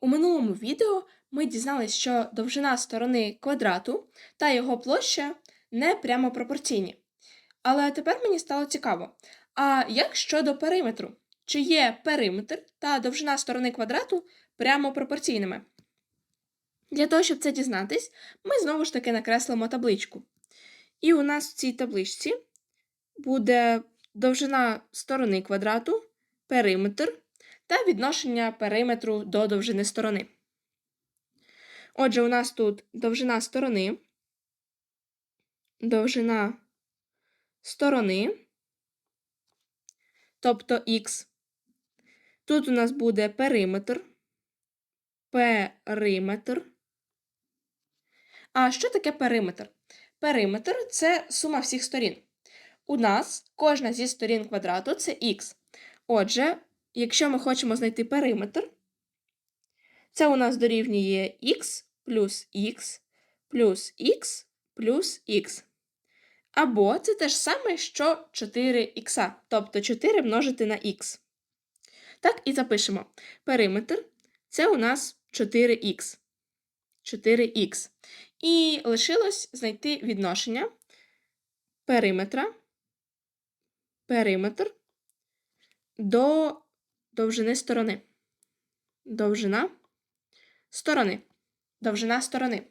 У минулому відео ми дізналися, що довжина сторони квадрату та його площа не прямо пропорційні. Але тепер мені стало цікаво: а як щодо периметру? Чи є периметр та довжина сторони квадрату прямо пропорційними? Для того, щоб це дізнатись, ми знову ж таки накреслимо табличку. І у нас в цій табличці буде довжина сторони квадрату, периметр та відношення периметру до довжини сторони. Отже, у нас тут довжина сторони, довжина сторони, тобто х. Тут у нас буде периметр, периметр. А що таке периметр? Периметр це сума всіх сторін. У нас кожна зі сторін квадрату це х. Отже, якщо ми хочемо знайти периметр, це у нас дорівнює х плюс х плюс х плюс х. Або це те ж саме, що 4х, тобто 4 множити на х. Так, і запишемо. Периметр це у нас 4х. 4х. І лишилось знайти відношення периметра, периметр до довжини сторони. Довжина сторони. Довжина сторони.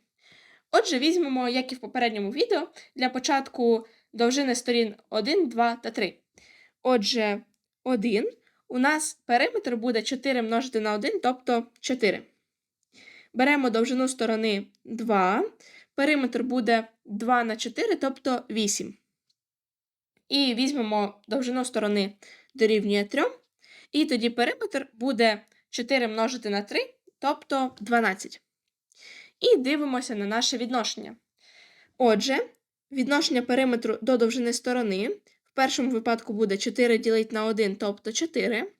Отже, візьмемо, як і в попередньому відео, для початку довжини сторін 1, 2 та 3. Отже, 1 у нас периметр буде 4 множити на 1, тобто 4. Беремо довжину сторони 2. Периметр буде 2 на 4, тобто 8. І візьмемо довжину сторони дорівнює 3. І тоді периметр буде 4 множити на 3, тобто 12. І дивимося на наше відношення. Отже, відношення периметру до довжини сторони в першому випадку буде 4 ділити на 1, тобто 4.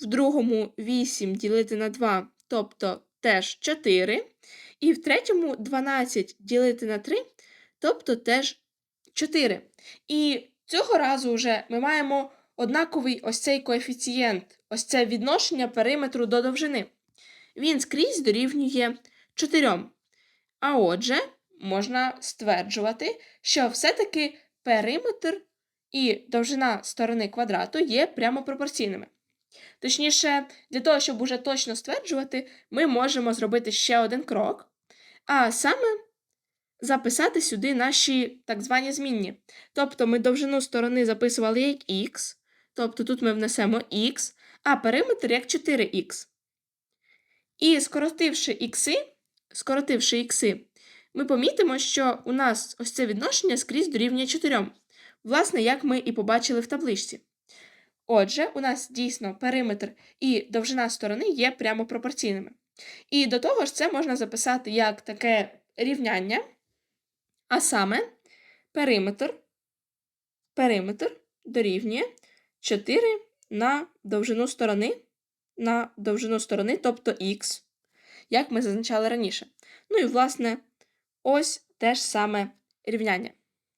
В другому 8 ділити на 2, тобто теж 4. І в третьому 12 ділити на 3, тобто теж 4. І цього разу вже ми маємо однаковий ось цей коефіцієнт, ось це відношення периметру до довжини. Він скрізь дорівнює 4. А отже, можна стверджувати, що все-таки периметр і довжина сторони квадрату є прямо пропорційними. Точніше, для того, щоб уже точно стверджувати, ми можемо зробити ще один крок, а саме записати сюди наші так звані змінні. Тобто ми довжину сторони записували як х, тобто тут ми внесемо х, а периметр як 4х. І скоротивши ікси, скоротивши ікси, ми помітимо, що у нас ось це відношення скрізь дорівнює 4, власне, як ми і побачили в табличці. Отже, у нас дійсно периметр і довжина сторони є прямо пропорційними. І до того ж, це можна записати як таке рівняння, а саме периметр, периметр дорівнює 4 на довжину сторони, на довжину сторони, тобто х, як ми зазначали раніше. Ну і, власне, ось те ж саме рівняння.